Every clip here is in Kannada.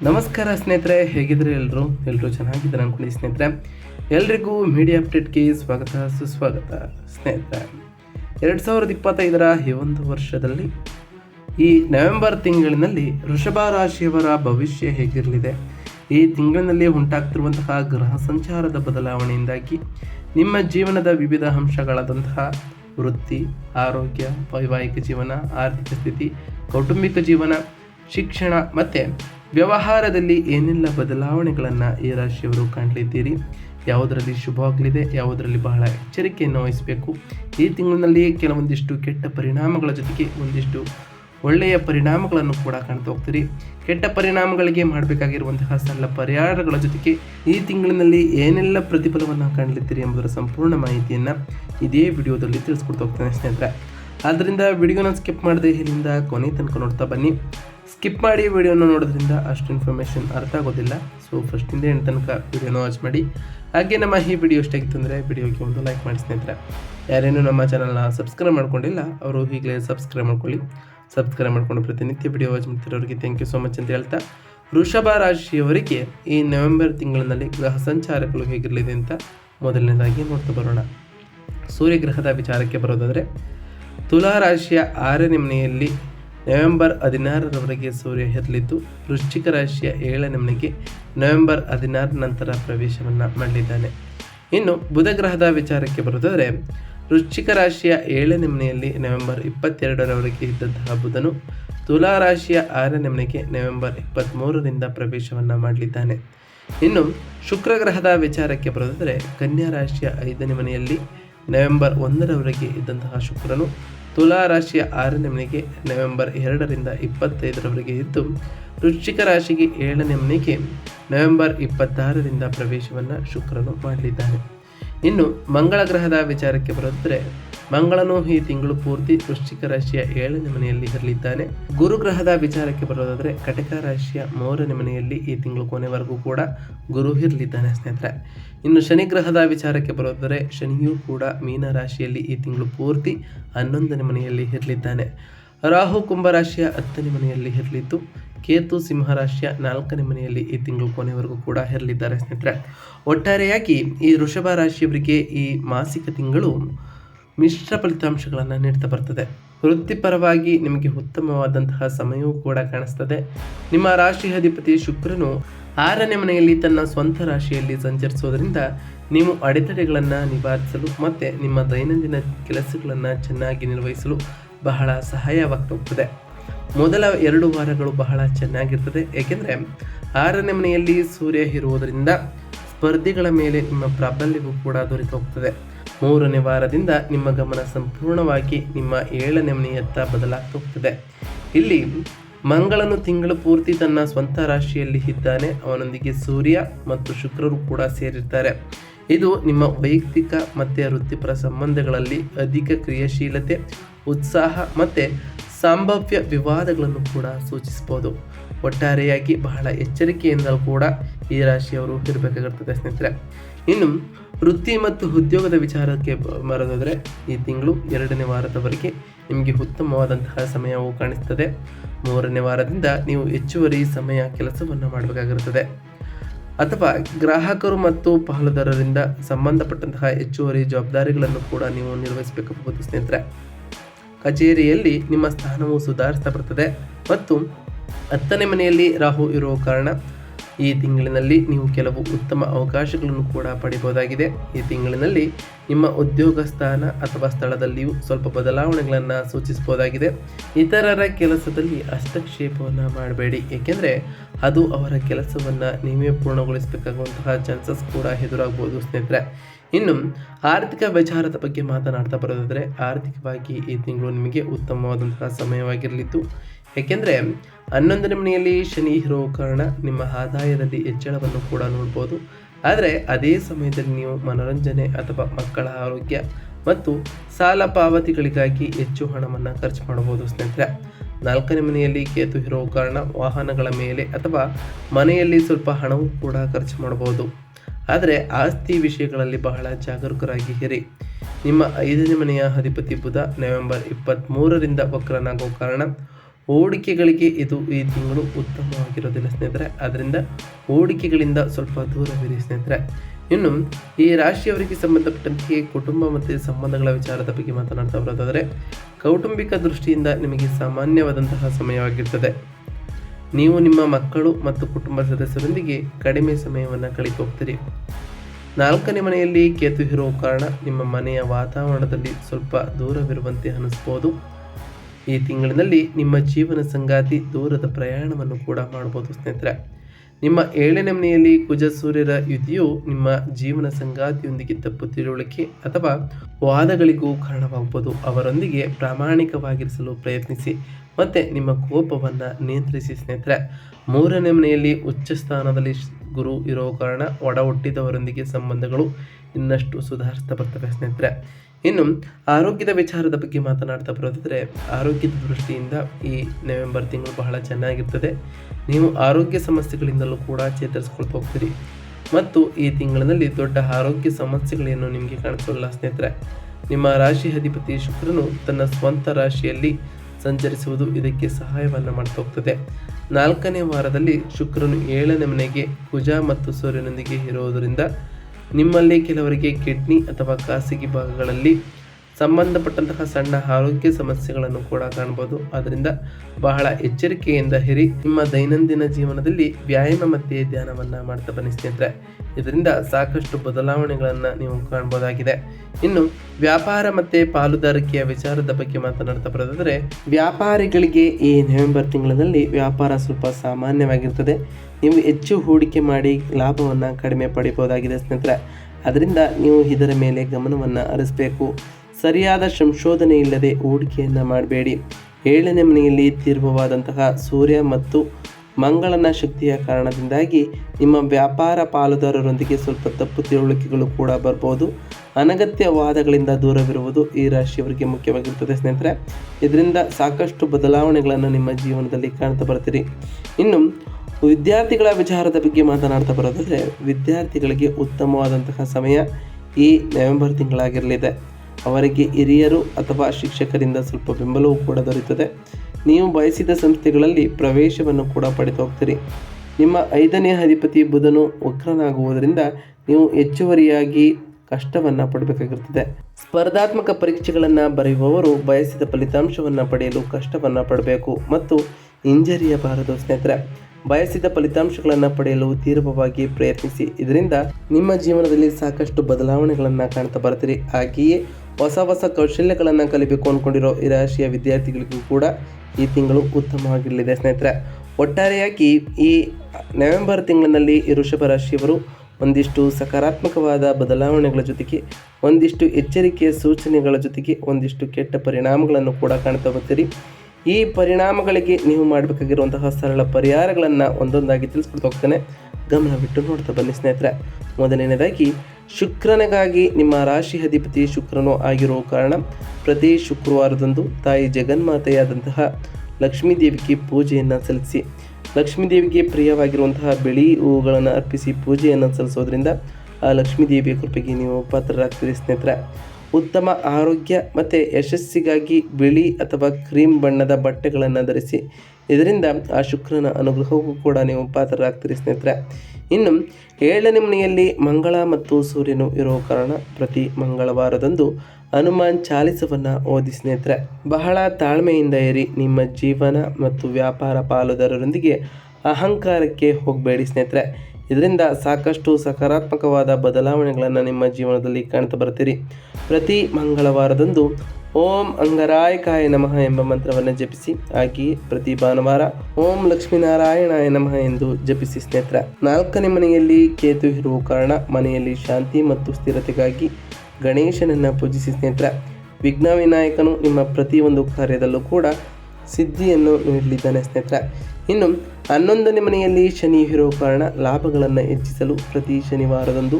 ನಮಸ್ಕಾರ ಸ್ನೇಹಿತರೆ ಹೇಗಿದ್ರೆ ಎಲ್ಲರೂ ಎಲ್ಲರೂ ಚೆನ್ನಾಗಿದ್ದಾರೆ ಅನ್ಕೊಳ್ಳಿ ಸ್ನೇಹಿತರೆ. ಎಲ್ರಿಗೂ ಮೀಡಿಯಾ ಅಪ್ಡೇಟ್ಗೆ ಸ್ವಾಗತ, ಸುಸ್ವಾಗತ ಸ್ನೇಹಿತರೆ. ಎರಡು ಸಾವಿರದ ಇಪ್ಪತ್ತೈದರ ಈ ಒಂದು ವರ್ಷದಲ್ಲಿ, ಈ ನವೆಂಬರ್ ತಿಂಗಳಿನಲ್ಲಿ ವೃಷಭ ರಾಶಿಯವರ ಭವಿಷ್ಯ ಹೇಗಿರಲಿದೆ? ಈ ತಿಂಗಳಿನಲ್ಲಿ ಉಂಟಾಗ್ತಿರುವಂತಹ ಗ್ರಹ ಸಂಚಾರದ ಬದಲಾವಣೆಯಿಂದಾಗಿ, ನಿಮ್ಮ ಜೀವನದ ವಿವಿಧ ಅಂಶಗಳಾದಂತಹ ವೃತ್ತಿ, ಆರೋಗ್ಯ, ವೈವಾಹಿಕ ಜೀವನ, ಆರ್ಥಿಕ ಸ್ಥಿತಿ, ಕೌಟುಂಬಿಕ ಜೀವನ, ಶಿಕ್ಷಣ ಮತ್ತು ವ್ಯವಹಾರದಲ್ಲಿ ಏನೆಲ್ಲ ಬದಲಾವಣೆಗಳನ್ನು ಈ ರಾಶಿಯವರು ಕಾಣಲಿದ್ದೀರಿ? ಯಾವುದರಲ್ಲಿ ಶುಭವಾಗಲಿದೆ ಯಾವುದರಲ್ಲಿ ಬಹಳ ಎಚ್ಚರಿಕೆಯನ್ನು ವಹಿಸಬೇಕು? ಈ ತಿಂಗಳಿನಲ್ಲಿ ಕೆಲವೊಂದಿಷ್ಟು ಕೆಟ್ಟ ಪರಿಣಾಮಗಳ ಜೊತೆಗೆ ಒಂದಿಷ್ಟು ಒಳ್ಳೆಯ ಪರಿಣಾಮಗಳನ್ನು ಕೂಡ ಕಾಣ್ತಾ ಹೋಗ್ತೀರಿ. ಕೆಟ್ಟ ಪರಿಣಾಮಗಳಿಗೆ ಮಾಡಬೇಕಾಗಿರುವಂತಹ ಸಣ್ಣ ಪರಿಹಾರಗಳ ಜೊತೆಗೆ ಈ ತಿಂಗಳಿನಲ್ಲಿ ಏನೆಲ್ಲ ಪ್ರತಿಫಲವನ್ನು ಕಾಣಲಿದ್ದೀರಿ ಎಂಬುದರ ಸಂಪೂರ್ಣ ಮಾಹಿತಿಯನ್ನು ಇದೇ ವಿಡಿಯೋದಲ್ಲಿ ತಿಳಿಸ್ಕೊಡ್ತಾ ಹೋಗ್ತೇನೆ ಸ್ನೇಹಿತರೆ. ಆದ್ದರಿಂದ ವಿಡಿಯೋನ ಸ್ಕಿಪ್ ಮಾಡದೆ ಇಲ್ಲಿಂದ ಕೊನೆ ತನಕ ನೋಡ್ತಾ ಬನ್ನಿ. ಸ್ಕಿಪ್ ಮಾಡಿ ವಿಡಿಯೋನ ನೋಡೋದ್ರಿಂದ ಅಷ್ಟು ಇನ್ಫಾರ್ಮೇಷನ್ ಅರ್ಥ ಆಗೋದಿಲ್ಲ. ಸೊ ಫಸ್ಟಿಂದ ಏನು ತನಕ ವಿಡಿಯೋನ ವಾಚ್ ಮಾಡಿ. ಹಾಗೆ ನಮ್ಮ ಈ ವಿಡಿಯೋ ಇಷ್ಟ ಆಗಿತ್ತು ಅಂದರೆ ವಿಡಿಯೋಗೆ ಒಂದು ಲೈಕ್ ಮಾಡಿ ಸ್ನೇಹಿತರೆ. ಯಾರೇನು ನಮ್ಮ ಚಾನಲ್ನ ಸಬ್ಸ್ಕ್ರೈಬ್ ಮಾಡ್ಕೊಂಡಿಲ್ಲ, ಅವರು ಈಗಲೇ ಸಬ್ಸ್ಕ್ರೈಬ್ ಮಾಡ್ಕೊಳ್ಳಿ. ಸಬ್ಸ್ಕ್ರೈಬ್ ಮಾಡ್ಕೊಂಡು ಪ್ರತಿನಿತ್ಯ ವಿಡಿಯೋ ವಾಚ್ ಮಾಡ್ತಿರೋರಿಗೆ ಥ್ಯಾಂಕ್ ಯು ಸೊ ಮಚ್ ಅಂತ ಹೇಳ್ತಾ, ವೃಷಭ ರಾಶಿಯವರಿಗೆ ಈ ನವೆಂಬರ್ ತಿಂಗಳಿನಲ್ಲಿ ಗ್ರಹ ಸಂಚಾರಗಳು ಹೇಗಿರಲಿದೆ ಅಂತ ಮೊದಲನೇದಾಗಿ ನೋಡ್ತಾ ಬರೋಣ. ಸೂರ್ಯಗ್ರಹದ ವಿಚಾರಕ್ಕೆ ಬರೋದಾದರೆ, ತುಲಾ ರಾಶಿಯ ಆರನೇ ಮನೆಯಲ್ಲಿ ನವೆಂಬರ್ ಹದಿನಾರರವರೆಗೆ ಸೂರ್ಯ ಹೆರಲಿದ್ದು ವೃಶ್ಚಿಕ ರಾಶಿಯ ಏಳನೇ ಮನೆಗೆ ನವೆಂಬರ್ ಹದಿನಾರ ನಂತರ ಪ್ರವೇಶವನ್ನು ಮಾಡಲಿದ್ದಾನೆ. ಇನ್ನು ಬುಧ ಗ್ರಹದ ವಿಚಾರಕ್ಕೆ ಬರೋದಾದರೆ, ವೃಶ್ಚಿಕ ರಾಶಿಯ ಏಳನೇ ಮನೆಯಲ್ಲಿ ನವೆಂಬರ್ ಇಪ್ಪತ್ತೆರಡರವರೆಗೆ ಇದ್ದಂತಹ ಬುಧನು ತುಲಾ ರಾಶಿಯ ಆರನೇ ಮನೆಗೆ ನವೆಂಬರ್ ಇಪ್ಪತ್ತ್ಮೂರರಿಂದ ಪ್ರವೇಶವನ್ನು ಮಾಡಲಿದ್ದಾನೆ. ಇನ್ನು ಶುಕ್ರ ಗ್ರಹದ ವಿಚಾರಕ್ಕೆ ಬರೋದಾದರೆ, ಕನ್ಯಾ ರಾಶಿಯ ಐದನೇ ಮನೆಯಲ್ಲಿ ನವೆಂಬರ್ ಒಂದರವರೆಗೆ ಇದ್ದಂತಹ ಶುಕ್ರನು ತುಲಾ ರಾಶಿಯ ಆರನೇ ಮನೆಗೆ ನವೆಂಬರ್ ಎರಡರಿಂದ ಇಪ್ಪತ್ತೈದರವರೆಗೆ ಇದ್ದು, ವೃಶ್ಚಿಕ ರಾಶಿಗೆ ಏಳನೇ ಮನೆಗೆ ನವೆಂಬರ್ ಇಪ್ಪತ್ತಾರರಿಂದ ಪ್ರವೇಶವನ್ನು ಶುಕ್ರನು ಮಾಡಲಿದ್ದಾನೆ ಇನ್ನು ಮಂಗಳ ಗ್ರಹದ ವಿಚಾರಕ್ಕೆ ಬರೋದ್ರೆ ಮಂಗಳನು ಈ ತಿಂಗಳು ಪೂರ್ತಿ ವೃಶ್ಚಿಕ ರಾಶಿಯ ಏಳನೇ ಮನೆಯಲ್ಲಿ ಇರಲಿದ್ದಾನೆ. ಗುರು ಗ್ರಹದ ವಿಚಾರಕ್ಕೆ ಬರೋದಾದ್ರೆ, ಕಟಕ ರಾಶಿಯ ಮೂರನೇ ಮನೆಯಲ್ಲಿ ಈ ತಿಂಗಳು ಕೊನೆವರೆಗೂ ಕೂಡ ಗುರು ಇರಲಿದ್ದಾನೆ ಸ್ನೇಹಿತರೆ. ಇನ್ನು ಶನಿ ಗ್ರಹದ ವಿಚಾರಕ್ಕೆ ಬರೋದಾದರೆ, ಶನಿಯೂ ಕೂಡ ಮೀನ ರಾಶಿಯಲ್ಲಿ ಈ ತಿಂಗಳು ಪೂರ್ತಿ ಹನ್ನೊಂದನೇ ಮನೆಯಲ್ಲಿ ಇರಲಿದ್ದಾನೆ. ರಾಹು ಕುಂಭರಾಶಿಯ ಹತ್ತನೇ ಮನೆಯಲ್ಲಿ ಇರಲಿದ್ದು, ಕೇತು ಸಿಂಹರಾಶಿಯ ನಾಲ್ಕನೇ ಮನೆಯಲ್ಲಿ ಈ ತಿಂಗಳು ಕೊನೆವರೆಗೂ ಕೂಡ ಇರಲಿದ್ದಾರೆ ಸ್ನೇಹಿತರೆ. ಒಟ್ಟಾರೆಯಾಗಿ ಈ ವೃಷಭ ರಾಶಿಯವರಿಗೆ ಈ ಮಾಸಿಕ ತಿಂಗಳು ಮಿಶ್ರ ಫಲಿತಾಂಶಗಳನ್ನು ನೀಡ್ತಾ ಬರ್ತದೆ. ವೃತ್ತಿಪರವಾಗಿ ನಿಮಗೆ ಉತ್ತಮವಾದಂತಹ ಸಮಯವೂ ಕೂಡ ಕಾಣಿಸ್ತದೆ. ನಿಮ್ಮ ರಾಶಿ ಅಧಿಪತಿ ಶುಕ್ರನು ಆರನೇ ಮನೆಯಲ್ಲಿ ತನ್ನ ಸ್ವಂತ ರಾಶಿಯಲ್ಲಿ ಸಂಚರಿಸುವುದರಿಂದ ನೀವು ಅಡೆತಡೆಗಳನ್ನು ನಿವಾರಿಸಲು ಮತ್ತು ನಿಮ್ಮ ದೈನಂದಿನ ಕೆಲಸಗಳನ್ನು ಚೆನ್ನಾಗಿ ನಿರ್ವಹಿಸಲು ಬಹಳ ಸಹಾಯವಾಗ್ತಾ ಮೊದಲ ಎರಡು ವಾರಗಳು ಬಹಳ ಚೆನ್ನಾಗಿರ್ತದೆ. ಏಕೆಂದರೆ ಆರನೇ ಮನೆಯಲ್ಲಿ ಸೂರ್ಯ ಇರುವುದರಿಂದ ಸ್ಪರ್ಧಿಗಳ ಮೇಲೆ ನಿಮ್ಮ ಪ್ರಾಬಲ್ಯವೂ ಕೂಡ ದೊರೆತು ಹೋಗ್ತದೆ ಮೂರನೇ ವಾರದಿಂದ ನಿಮ್ಮ ಗಮನ ಸಂಪೂರ್ಣವಾಗಿ ನಿಮ್ಮ ಏಳನೇ ಮನೆಯತ್ತ ಬದಲಾಗ್ತಾ ಹೋಗ್ತದೆ ಇಲ್ಲಿ ಮಂಗಳನು ತಿಂಗಳು ಪೂರ್ತಿ ತನ್ನ ಸ್ವಂತ ರಾಶಿಯಲ್ಲಿ ಇದ್ದಾನೆ. ಅವನೊಂದಿಗೆ ಸೂರ್ಯ ಮತ್ತು ಶುಕ್ರರು ಕೂಡ ಸೇರಿರ್ತಾರೆ. ಇದು ನಿಮ್ಮ ವೈಯಕ್ತಿಕ ಮತ್ತು ವೃತ್ತಿಪರ ಸಂಬಂಧಗಳಲ್ಲಿ ಅಧಿಕ ಕ್ರಿಯಾಶೀಲತೆ, ಉತ್ಸಾಹ ಮತ್ತು ಸಂಭಾವ್ಯ ವಿವಾದಗಳನ್ನು ಕೂಡ ಸೂಚಿಸಬಹುದು. ಒಟ್ಟಾರೆಯಾಗಿ ಬಹಳ ಎಚ್ಚರಿಕೆಯಿಂದ ಕೂಡ ಈ ರಾಶಿಯವರು ಇರಬೇಕಾಗಿರ್ತದೆ ಸ್ನೇಹಿತರೆ. ಇನ್ನು ವೃತ್ತಿ ಮತ್ತು ಉದ್ಯೋಗದ ವಿಚಾರಕ್ಕೆ ಬರೋದಾದರೆ ಈ ತಿಂಗಳು ಎರಡನೇ ವಾರದವರೆಗೆ ನಿಮಗೆ ಉತ್ತಮವಾದಂತಹ ಸಮಯವು ಕಾಣಿಸ್ತದೆ. ಮೂರನೇ ವಾರದಿಂದ ನೀವು ಹೆಚ್ಚುವರಿ ಸಮಯ ಕೆಲಸವನ್ನು ಮಾಡಬೇಕಾಗಿರುತ್ತದೆ. ಅಥವಾ ಗ್ರಾಹಕರು ಮತ್ತು ಪಾಲುದಾರರಿಂದ ಸಂಬಂಧಪಟ್ಟಂತಹ ಹೆಚ್ಚುವರಿ ಜವಾಬ್ದಾರಿಗಳನ್ನು ಕೂಡ ನೀವು ನಿರ್ವಹಿಸಬೇಕಾಗಬಹುದು ಸ್ನೇಹಿತರೆ. ಕಚೇರಿಯಲ್ಲಿ ನಿಮ್ಮ ಸ್ಥಾನವು ಸುಧಾರಿಸ್ತಾ ಮತ್ತು ಹತ್ತನೇ ಮನೆಯಲ್ಲಿ ರಾಹು ಇರುವ ಕಾರಣ ಈ ತಿಂಗಳಿನಲ್ಲಿ ನೀವು ಕೆಲವು ಉತ್ತಮ ಅವಕಾಶಗಳನ್ನು ಕೂಡ ಪಡಿಬಹುದಾಗಿದೆ. ಈ ತಿಂಗಳಿನಲ್ಲಿ ನಿಮ್ಮ ಉದ್ಯೋಗ ಸ್ಥಾನ ಅಥವಾ ಸ್ಥಳದಲ್ಲಿಯೂ ಸ್ವಲ್ಪ ಬದಲಾವಣೆಗಳನ್ನು ಸೂಚಿಸಬಹುದಾಗಿದೆ. ಇತರರ ಕೆಲಸದಲ್ಲಿ ಹಸ್ತಕ್ಷೇಪವನ್ನು ಮಾಡಬೇಡಿ. ಏಕೆಂದರೆ ಅದು ಅವರ ಕೆಲಸವನ್ನು ನೀವೇ ಪೂರ್ಣಗೊಳಿಸಬೇಕಾಗುವಂತಹ ಚಾನ್ಸಸ್ ಕೂಡ ಎದುರಾಗ್ಬೋದು ಸ್ನೇಹಿತರೆ. ಇನ್ನು ಆರ್ಥಿಕ ವಿಚಾರದ ಬಗ್ಗೆ ಮಾತನಾಡ್ತಾ ಬರೋದಾದರೆ ಆರ್ಥಿಕವಾಗಿ ಈ ತಿಂಗಳು ನಿಮಗೆ ಉತ್ತಮವಾದಂತಹ ಸಮಯವಾಗಿರಲಿದ್ದು ಏಕೆಂದರೆ ಹನ್ನೊಂದನೇ ಮನೆಯಲ್ಲಿ ಶನಿ ಇರೋ ಕಾರಣ ನಿಮ್ಮ ಆದಾಯದಲ್ಲಿ ಹೆಚ್ಚಳವನ್ನು ಕೂಡ ನೋಡ್ಬೋದು. ಆದರೆ ಅದೇ ಸಮಯದಲ್ಲಿ ನೀವು ಮನೋರಂಜನೆ ಅಥವಾ ಮಕ್ಕಳ ಆರೋಗ್ಯ ಮತ್ತು ಸಾಲ ಪಾವತಿಗಳಿಗಾಗಿ ಹೆಚ್ಚು ಹಣವನ್ನು ಖರ್ಚು ಮಾಡಬಹುದು ಸ್ನೇಹಿತರೆ. ನಾಲ್ಕನೇ ಮನೆಯಲ್ಲಿ ಕೇತು ಇರೋ ಕಾರಣ ವಾಹನಗಳ ಮೇಲೆ ಅಥವಾ ಮನೆಯಲ್ಲಿ ಸ್ವಲ್ಪ ಹಣವೂ ಕೂಡ ಖರ್ಚು ಮಾಡಬಹುದು. ಆದರೆ ಆಸ್ತಿ ವಿಷಯಗಳಲ್ಲಿ ಬಹಳ ಜಾಗರೂಕರಾಗಿ ಇರಿ. ನಿಮ್ಮ ಐದನೇ ಮನೆಯ ಅಧಿಪತಿ ಬುಧ ನವೆಂಬರ್ ಇಪ್ಪತ್ತ್ಮೂರರಿಂದ ವಕ್ರನಾಗೋ ಕಾರಣ ಹೂಡಿಕೆಗಳಿಗೆ ಇದು ಈ ತಿಂಗಳು ಉತ್ತಮವಾಗಿರೋದಿಲ್ಲ ಸ್ನೇಹಿತರೆ. ಅದರಿಂದ ಹೂಡಿಕೆಗಳಿಂದ ಸ್ವಲ್ಪ ದೂರವಿರಿ ಸ್ನೇಹಿತರೆ. ಇನ್ನು ಈ ರಾಶಿಯವರಿಗೆ ಸಂಬಂಧಪಟ್ಟಂತೆ ಕುಟುಂಬ ಮತ್ತು ಸಂಬಂಧಗಳ ವಿಚಾರದ ಬಗ್ಗೆ ಮಾತನಾಡ್ತಾ ಬರೋದಾದರೆ ಕೌಟುಂಬಿಕ ದೃಷ್ಟಿಯಿಂದ ನಿಮಗೆ ಸಾಮಾನ್ಯವಾದಂತಹ ಸಮಯವಾಗಿರ್ತದೆ. ನೀವು ನಿಮ್ಮ ಮಕ್ಕಳು ಮತ್ತು ಕುಟುಂಬ ಸದಸ್ಯರೊಂದಿಗೆ ಕಡಿಮೆ ಸಮಯವನ್ನು ಕಳೆದು ಹೋಗ್ತೀರಿ ನಾಲ್ಕನೇ ಮನೆಯಲ್ಲಿ ಕೇತು ಇರುವ ಕಾರಣ ನಿಮ್ಮ ಮನೆಯ ವಾತಾವರಣದಲ್ಲಿ ಸ್ವಲ್ಪ ದೂರವಿರುವಂತೆ ಅನಿಸ್ಬೋದು. ಈ ತಿಂಗಳಿನಲ್ಲಿ ನಿಮ್ಮ ಜೀವನ ಸಂಗಾತಿ ದೂರದ ಪ್ರಯಾಣವನ್ನು ಕೂಡ ಮಾಡಬಹುದು ಸ್ನೇಹಿತರೆ. ನಿಮ್ಮ ಏಳನೇ ಮನೆಯಲ್ಲಿ ಕುಜ ಸೂರ್ಯರ ಯುತಿಯು ನಿಮ್ಮ ಜೀವನ ಸಂಗಾತಿಯೊಂದಿಗೆ ತಪ್ಪು ತಿಳುವಳಿಕೆ ಅಥವಾ ವಾದಗಳಿಗೂ ಕಾರಣವಾಗಬಹುದು ಅವರೊಂದಿಗೆ ಪ್ರಾಮಾಣಿಕವಾಗಿರಿಸಲು ಪ್ರಯತ್ನಿಸಿ ಮತ್ತು ನಿಮ್ಮ ಕೋಪವನ್ನು ನಿಯಂತ್ರಿಸಿ ಸ್ನೇಹಿತರೆ. ಮೂರನೇ ಮನೆಯಲ್ಲಿ ಉಚ್ಚ ಸ್ಥಾನದಲ್ಲಿ ಗುರು ಇರೋ ಕಾರಣ ಒಡ ಹುಟ್ಟಿದವರೊಂದಿಗೆ ಸಂಬಂಧಗಳು ಇನ್ನಷ್ಟು ಸುಧಾರಿಸ್ತಾ ಬರ್ತವೆ ಸ್ನೇಹಿತರೆ. ಇನ್ನು ಆರೋಗ್ಯದ ವಿಚಾರದ ಬಗ್ಗೆ ಮಾತನಾಡ್ತಾ ಬರೋದಿದ್ರೆ ಆರೋಗ್ಯದ ದೃಷ್ಟಿಯಿಂದ ಈ ನವೆಂಬರ್ ತಿಂಗಳು ಬಹಳ ಚೆನ್ನಾಗಿರ್ತದೆ. ನೀವು ಆರೋಗ್ಯ ಸಮಸ್ಯೆಗಳಿಂದಲೂ ಕೂಡ ಚೇತರಿಸ್ಕೊಳ್ತಾ ಹೋಗ್ತೀರಿ. ಮತ್ತು ಈ ತಿಂಗಳಿನಲ್ಲಿ ದೊಡ್ಡ ಆರೋಗ್ಯ ಸಮಸ್ಯೆಗಳೇನು ನಿಮಗೆ ಕಾಣಿಸೋಲ್ಲ ಸ್ನೇಹಿತರೆ. ನಿಮ್ಮ ರಾಶಿ ಅಧಿಪತಿ ಶುಕ್ರನು ತನ್ನ ಸ್ವಂತ ರಾಶಿಯಲ್ಲಿ ಸಂಚರಿಸುವುದು ಇದಕ್ಕೆ ಸಹಾಯವನ್ನು ಮಾಡ್ತಾ ಹೋಗ್ತದೆ. ನಾಲ್ಕನೇ ವಾರದಲ್ಲಿ ಶುಕ್ರನು ಏಳನೇ ಮನೆಗೆ ಕುಜ ಮತ್ತು ಸೂರ್ಯನೊಂದಿಗೆ ಇರುವುದರಿಂದ ನಿಮ್ಮಲ್ಲಿ ಕೆಲವರಿಗೆ ಕಿಡ್ನಿ ಅಥವಾ ಖಾಸಗಿ ಭಾಗಗಳಲ್ಲಿ ಸಂಬಂಧಪಟ್ಟಂತಹ ಸಣ್ಣ ಆರೋಗ್ಯ ಸಮಸ್ಯೆಗಳನ್ನು ಕೂಡ ಕಾಣಬಹುದು ಅದರಿಂದ ಬಹಳ ಎಚ್ಚರಿಕೆಯಿಂದ ಹೆರಿ ನಿಮ್ಮ ದೈನಂದಿನ ಜೀವನದಲ್ಲಿ ವ್ಯಾಯಾಮ ಮತ್ತು ಧ್ಯಾನವನ್ನು ಮಾಡ್ತಾ ಬನ್ನಿ ಸ್ನೇಹಿತರೆ. ಇದರಿಂದ ಸಾಕಷ್ಟು ಬದಲಾವಣೆಗಳನ್ನು ನೀವು ಕಾಣಬಹುದಾಗಿದೆ ಇನ್ನು ವ್ಯಾಪಾರ ಮತ್ತು ಪಾಲುದಾರಿಕೆಯ ವಿಚಾರದ ಬಗ್ಗೆ ಮಾತನಾಡ್ತಾ ಬರೋದಾದರೆ, ವ್ಯಾಪಾರಿಗಳಿಗೆ ಈ ನವೆಂಬರ್ ತಿಂಗಳಲ್ಲಿ ವ್ಯಾಪಾರ ಸ್ವಲ್ಪ ಸಾಮಾನ್ಯವಾಗಿರ್ತದೆ. ನೀವು ಹೆಚ್ಚು ಹೂಡಿಕೆ ಮಾಡಿ ಲಾಭವನ್ನು ಕಡಿಮೆ ಪಡಿಬಹುದಾಗಿದೆ ಸ್ನೇಹಿತರೆ. ಅದರಿಂದ ನೀವು ಇದರ ಮೇಲೆ ಗಮನವನ್ನು ಹರಿಸಬೇಕು. ಸರಿಯಾದ ಸಂಶೋಧನೆ ಇಲ್ಲದೆ ಹೂಡಿಕೆಯನ್ನು ಮಾಡಬೇಡಿ. ಏಳನೇ ಮನೆಯಲ್ಲಿ ತೀರ್ಭವಾದಂತಹ ಸೂರ್ಯ ಮತ್ತು ಮಂಗಳನ ಶಕ್ತಿಯ ಕಾರಣದಿಂದಾಗಿ ನಿಮ್ಮ ವ್ಯಾಪಾರ ಪಾಲುದಾರರೊಂದಿಗೆ ಸ್ವಲ್ಪ ತಪ್ಪು ತಿಳುವಳಿಕೆಗಳು ಕೂಡ ಬರ್ಬೋದು. ಅನಗತ್ಯ ವಾದಗಳಿಂದ ದೂರವಿರುವುದು ಈ ರಾಶಿಯವರಿಗೆ ಮುಖ್ಯವಾಗಿರ್ತದೆ ಸ್ನೇಹಿತರೆ. ಇದರಿಂದ ಸಾಕಷ್ಟು ಬದಲಾವಣೆಗಳನ್ನು ನಿಮ್ಮ ಜೀವನದಲ್ಲಿ ಕಾಣ್ತಾ ಬರ್ತೀರಿ. ಇನ್ನು, ವಿದ್ಯಾರ್ಥಿಗಳ ವಿಚಾರದ ಬಗ್ಗೆ ಮಾತನಾಡ್ತಾ ಬರೋದಾದರೆ, ವಿದ್ಯಾರ್ಥಿಗಳಿಗೆ ಉತ್ತಮವಾದಂತಹ ಸಮಯ ಈ ನವೆಂಬರ್ ತಿಂಗಳಾಗಿರಲಿದೆ. ಅವರಿಗೆ ಹಿರಿಯರು ಅಥವಾ ಶಿಕ್ಷಕರಿಂದ ಸ್ವಲ್ಪ ಬೆಂಬಲವೂ ಕೂಡ ದೊರೆಯುತ್ತದೆ. ನೀವು ಬಯಸಿದ ಸಂಸ್ಥೆಗಳಲ್ಲಿ ಪ್ರವೇಶವನ್ನು ಕೂಡ ಪಡೆದು ಹೋಗ್ತೀರಿ ನಿಮ್ಮ ಐದನೇ ಅಧಿಪತಿ ಬುಧನು ವಕ್ರನಾಗುವುದರಿಂದ ನೀವು ಹೆಚ್ಚುವರಿಯಾಗಿ ಕಷ್ಟವನ್ನು ಪಡಬೇಕಾಗಿರ್ತದೆ ಸ್ಪರ್ಧಾತ್ಮಕ ಪರೀಕ್ಷೆಗಳನ್ನು ಬರೆಯುವವರು ಬಯಸಿದ ಫಲಿತಾಂಶವನ್ನು ಪಡೆಯಲು ಕಷ್ಟವನ್ನು ಪಡಬೇಕು ಮತ್ತು ಹಿಂಜರಿಯಬಾರದು ಸ್ನೇಹಿತರೆ. ಬಯಸಿದ ಫಲಿತಾಂಶಗಳನ್ನು ಪಡೆಯಲು ತೀವ್ರವಾಗಿ ಪ್ರಯತ್ನಿಸಿ. ಇದರಿಂದ ನಿಮ್ಮ ಜೀವನದಲ್ಲಿ ಸಾಕಷ್ಟು ಬದಲಾವಣೆಗಳನ್ನು ಕಾಣ್ತಾ ಬರ್ತೀರಿ. ಹಾಗೆಯೇ ಹೊಸ ಹೊಸ ಕೌಶಲ್ಯಗಳನ್ನು ಕಲಿಬೇಕು ಅಂದ್ಕೊಂಡಿರೋ ಈ ರಾಶಿಯ ವಿದ್ಯಾರ್ಥಿಗಳಿಗೂ ಕೂಡ ಈ ತಿಂಗಳು ಉತ್ತಮವಾಗಿರಲಿದೆ ಸ್ನೇಹಿತರೆ. ಒಟ್ಟಾರೆಯಾಗಿ ಈ ನವೆಂಬರ್ ತಿಂಗಳಿನಲ್ಲಿ ಈ ವೃಷಭ ರಾಶಿಯವರು ಒಂದಿಷ್ಟು ಸಕಾರಾತ್ಮಕವಾದ ಬದಲಾವಣೆಗಳ ಜೊತೆಗೆ ಒಂದಿಷ್ಟು ಎಚ್ಚರಿಕೆಯ ಸೂಚನೆಗಳ ಜೊತೆಗೆ ಒಂದಿಷ್ಟು ಕೆಟ್ಟ ಪರಿಣಾಮಗಳನ್ನು ಕೂಡ ಕಾಣ್ತಾ ಬರ್ತೀರಿ. ಈ ಪರಿಣಾಮಗಳಿಗೆ ನೀವು ಮಾಡಬೇಕಾಗಿರುವಂತಹ ಸರಳ ಪರಿಹಾರಗಳನ್ನು ಒಂದೊಂದಾಗಿ ತಿಳಿಸ್ಕೊಡ್ತಾ ಹೋಗ್ತಾನೆ. ಗಮನವಿಟ್ಟು ನೋಡ್ತಾ ಬನ್ನಿ ಸ್ನೇಹಿತರೆ. ಮೊದಲನೇದಾಗಿ ಶುಕ್ರನಿಗಾಗಿ ನಿಮ್ಮ ರಾಶಿ ಅಧಿಪತಿ ಶುಕ್ರನು ಆಗಿರುವ ಕಾರಣ ಪ್ರತಿ ಶುಕ್ರವಾರದಂದು ತಾಯಿ ಜಗನ್ಮಾತೆಯಾದಂತಹ ಲಕ್ಷ್ಮೀ ದೇವಿಗೆ ಪೂಜೆಯನ್ನು ಸಲ್ಲಿಸಿ. ಲಕ್ಷ್ಮೀ ದೇವಿಗೆ ಪ್ರಿಯವಾಗಿರುವಂತಹ ಬಿಳಿ ಹೂವುಗಳನ್ನು ಅರ್ಪಿಸಿ ಪೂಜೆಯನ್ನು ಸಲ್ಲಿಸೋದ್ರಿಂದ ಆ ಲಕ್ಷ್ಮೀ ದೇವಿಯ ಕೃಪೆಗೆ ನೀವು ಪಾತ್ರರಾಗ್ತೀರಿ ಸ್ನೇಹಿತರೆ. ಉತ್ತಮ ಆರೋಗ್ಯ ಮತ್ತು ಯಶಸ್ಸಿಗಾಗಿ ಬಿಳಿ ಅಥವಾ ಕ್ರೀಮ್ ಬಣ್ಣದ ಬಟ್ಟೆಗಳನ್ನು ಧರಿಸಿ. ಇದರಿಂದ ಆ ಶುಕ್ರನ ಅನುಗ್ರಹವೂ ಕೂಡ ನೀವು ಪಾತ್ರರಾಗ್ತೀರಿ ಸ್ನೇಹಿತರೆ. ಇನ್ನು ಏಳನೇ ಮನೆಯಲ್ಲಿ ಮಂಗಳ ಮತ್ತು ಸೂರ್ಯನು ಇರೋ ಕಾರಣ ಪ್ರತಿ ಮಂಗಳವಾರದಂದು ಹನುಮಾನ್ ಚಾಲಿಸವನ್ನು ಓದಿ ಸ್ನೇಹಿತರೆ. ಬಹಳ ತಾಳ್ಮೆಯಿಂದ ಏರಿ ನಿಮ್ಮ ಜೀವನ ಮತ್ತು ವ್ಯಾಪಾರ ಪಾಲುದಾರರೊಂದಿಗೆ ಅಹಂಕಾರಕ್ಕೆ ಹೋಗಬೇಡಿ ಸ್ನೇಹಿತರೆ. ಇದರಿಂದ ಸಾಕಷ್ಟು ಸಕಾರಾತ್ಮಕವಾದ ಬದಲಾವಣೆಗಳನ್ನು ನಿಮ್ಮ ಜೀವನದಲ್ಲಿ ಕಾಣ್ತಾ ಬರ್ತೀರಿ. ಪ್ರತಿ ಮಂಗಳವಾರದಂದು ಓಂ ಅಂಗರಾಯಕಾಯ ನಮಃ ಎಂಬ ಮಂತ್ರವನ್ನು ಜಪಿಸಿ, ಹಾಗೆಯೇ ಪ್ರತಿ ಭಾನುವಾರ ಓಂ ಲಕ್ಷ್ಮೀನಾರಾಯಣಾಯ ನಮಃ ಎಂದು ಜಪಿಸಿ ಸ್ನೇಹಿತರ. ನಾಲ್ಕನೇ ಮನೆಯಲ್ಲಿ ಕೇತು ಇರುವ ಕಾರಣ ಮನೆಯಲ್ಲಿ ಶಾಂತಿ ಮತ್ತು ಸ್ಥಿರತೆಗಾಗಿ ಗಣೇಶನನ್ನು ಪೂಜಿಸಿ ಸ್ನೇಹಿತರ. ವಿಘ್ನ ವಿನಾಯಕನು ನಿಮ್ಮ ಪ್ರತಿಯೊಂದು ಕಾರ್ಯದಲ್ಲೂ ಕೂಡ ಸಿದ್ಧಿಯನ್ನು ನೀಡಲಿದ್ದಾನೆ ಸ್ನೇಹಿತರ. ಇನ್ನು ಹನ್ನೊಂದನೇ ಮನೆಯಲ್ಲಿ ಶನಿ ಇರೋ ಕಾರಣ ಲಾಭಗಳನ್ನು ಹೆಚ್ಚಿಸಲು ಪ್ರತಿ ಶನಿವಾರದಂದು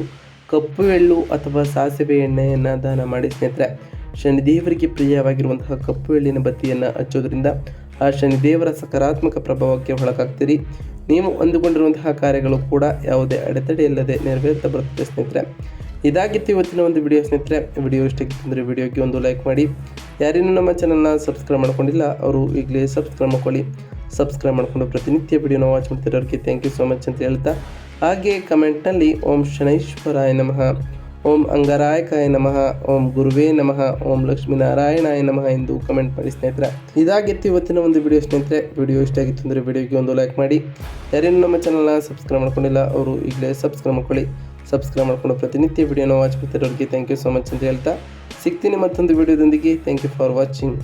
ಕಪ್ಪು ಎಳ್ಳು ಅಥವಾ ಸಾಸಿವೆ ಎಣ್ಣೆಯನ್ನು ದಾನ ಮಾಡಿ ಸ್ನೇಹಿತರೆ. ಶನಿದೇವರಿಗೆ ಪ್ರಿಯವಾಗಿರುವಂತಹ ಕಪ್ಪು ಎಳ್ಳಿನ ಬತ್ತಿಯನ್ನು ಹಚ್ಚೋದ್ರಿಂದ ಆ ಶನಿದೇವರ ಸಕಾರಾತ್ಮಕ ಪ್ರಭಾವಕ್ಕೆ ಒಳಗಾಗ್ತೀರಿ. ನೀವು ಅಂದುಕೊಂಡಿರುವಂತಹ ಕಾರ್ಯಗಳು ಕೂಡ ಯಾವುದೇ ಅಡೆತಡೆ ಇಲ್ಲದೆ ನೆರವೇರ್ತಾ ಬರುತ್ತದೆ ಸ್ನೇಹಿತರೆ. ಇದಾಗಿತ್ತು ಇವತ್ತಿನ ಒಂದು ವಿಡಿಯೋ ಸ್ನೇಹಿತರೆ. ವಿಡಿಯೋ ಇಷ್ಟ ಅಂದರೆ ವಿಡಿಯೋಗೆ ಒಂದು ಲೈಕ್ ಮಾಡಿ. ಯಾರೇನು ನಮ್ಮ ಚಾನಲ್ನ ಸಬ್ಸ್ಕ್ರೈಬ್ ಮಾಡ್ಕೊಂಡಿಲ್ಲ, ಅವರು ಈಗಲೇ ಸಬ್ಸ್ಕ್ರೈಬ್ ಮಾಡ್ಕೊಳ್ಳಿ. ಸಬ್ಸ್ಕ್ರೈಬ್ ಮಾಡಿಕೊಂಡು ಪ್ರತಿನಿತ್ಯ ವಿಡಿಯೋನ ವಾಚ್ ಮಾಡ್ತಿರೋರಿಗೆ ಥ್ಯಾಂಕ್ ಯು ಸೋ ಮಚ್ ಅಂತ ಹೇಳ್ತಾ. ಹಾಗೆ ಕಮೆಂಟ್ನಲ್ಲಿ ಓಂ ಶನೈಶ್ವರಾಯ ನಮಃ, ಓಂ ಅಂಗರಾಯಕಾಯ ನಮಃ, ಓಂ ಗುರುವೇ ನಮಃ, ಓಂ ಲಕ್ಷ್ಮೀನಾರಾಯಣಾಯ ನಮಃ ಎಂದು ಕಮೆಂಟ್ ಮಾಡಿ ಸ್ನೇಹಿತರೆ. ಇದಾಗಿತ್ತು ಇವತ್ತಿನ ಒಂದು ವಿಡಿಯೋ ಸ್ನೇಹಿತರೆ. ವಿಡಿಯೋ ಇಷ್ಟ ಆಗಿತ್ತು ಅಂದರೆ ವಿಡಿಯೋಗೆ ಒಂದು ಲೈಕ್ ಮಾಡಿ. ಯಾರೇನು ನಮ್ಮ ಚಾನಲ್ನ ಸಬ್ಸ್ಕ್ರೈಬ್ ಮಾಡ್ಕೊಂಡಿಲ್ಲ, ಅವರು ಈಗಲೇ ಸಬ್ಸ್ಕ್ರೈಬ್ ಮಾಡ್ಕೊಳ್ಳಿ. ಸಬ್ಸ್ಕ್ರೈಬ್ ಮಾಡ್ಕೊಂಡು ಪ್ರತಿನಿತ್ಯ ವಿಡಿಯೋನ ವಾಚ್ ಮಾಡ್ತಿರೋರಿಗೆ ಥ್ಯಾಂಕ್ ಯು ಸೊ ಮಚ್ ಅಂತ ಹೇಳ್ತಾ ಸಿಗ್ತೀನಿ ಮತ್ತೊಂದು ವಿಡಿಯೋದೊಂದಿಗೆ ಥ್ಯಾಂಕ್ ಯು ಫಾರ್ ವಾಚಿಂಗ್